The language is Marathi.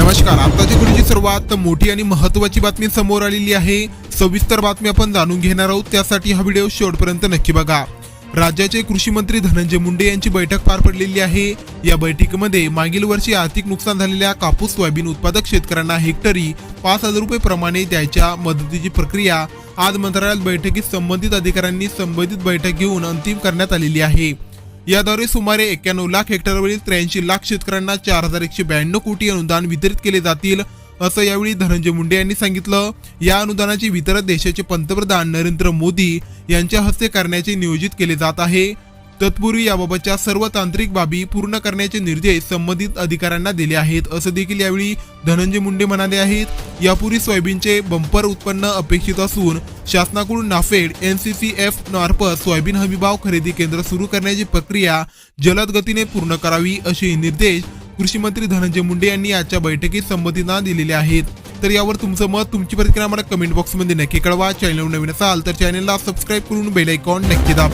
नमस्कार. आताची घडीची सर्वात मोठी आणि महत्वाची बातमी समोर आलेली आहे. सविस्तर बातमी आपण जाणून घेणार आहोत. त्यासाठी हा व्हिडिओ शेवटपर्यंत नक्की बघा. राज्याचे कृषी मंत्री धनंजय मुंडे यांची बैठक पार पडलेली आहे. या बैठकीमध्ये मागील वर्षी आर्थिक नुकसान झालेल्या कापूस सोयाबीन उत्पादक शेतकऱ्यांना हेक्टरी पाच हजार रुपये प्रमाणे द्यायच्या मदतीची प्रक्रिया आज मंत्रालयात बैठकीत संबंधित अधिकाऱ्यांनी संबंधित बैठक घेऊन अंतिम करण्यात आलेली आहे. याद्वारे सुमारे एक्क्याण्णव लाख हेक्टरवरील त्र्याऐंशी लाख शेतकऱ्यांना चार हजार एकशे ब्याण्णव कोटी अनुदान वितरित केले जातील असं यावेळी धनंजय मुंडे यांनी सांगितलं. या अनुदानाचे वितरण देशाचे पंतप्रधान नरेंद्र मोदी यांच्या हस्ते करण्याचे नियोजित केले जात आहे. तत्पूर्वी याबाबतच्या सर्व तांत्रिक बाबी पूर्ण करण्याचे निर्देश संबंधित अधिकाऱ्यांना दिले आहेत. असं देखील यावेळी धनंजय मुंडे म्हणाले आहेत. यापूर्वी सोयाबीनचे बंपर उत्पन्न अपेक्षित असून शासनाकडून नाफेड एनसीसीएफ मार्फत सोयाबीन हमीभाव खरेदी केंद्र सुरू करण्याची प्रक्रिया जलद गतीने पूर्ण करावी असे निर्देश कृषी मंत्री धनंजय मुंडे यांनी आजच्या बैठकीत संबंधितांना दिलेले आहेत. तर यावर तुमचं मत तुमची प्रतिक्रिया मला कमेंट बॉक्समध्ये नक्की कळवा. चॅनल नवीन असाल तर चॅनलला सबस्क्राईब करून बेल आयकॉन नक्की दाब.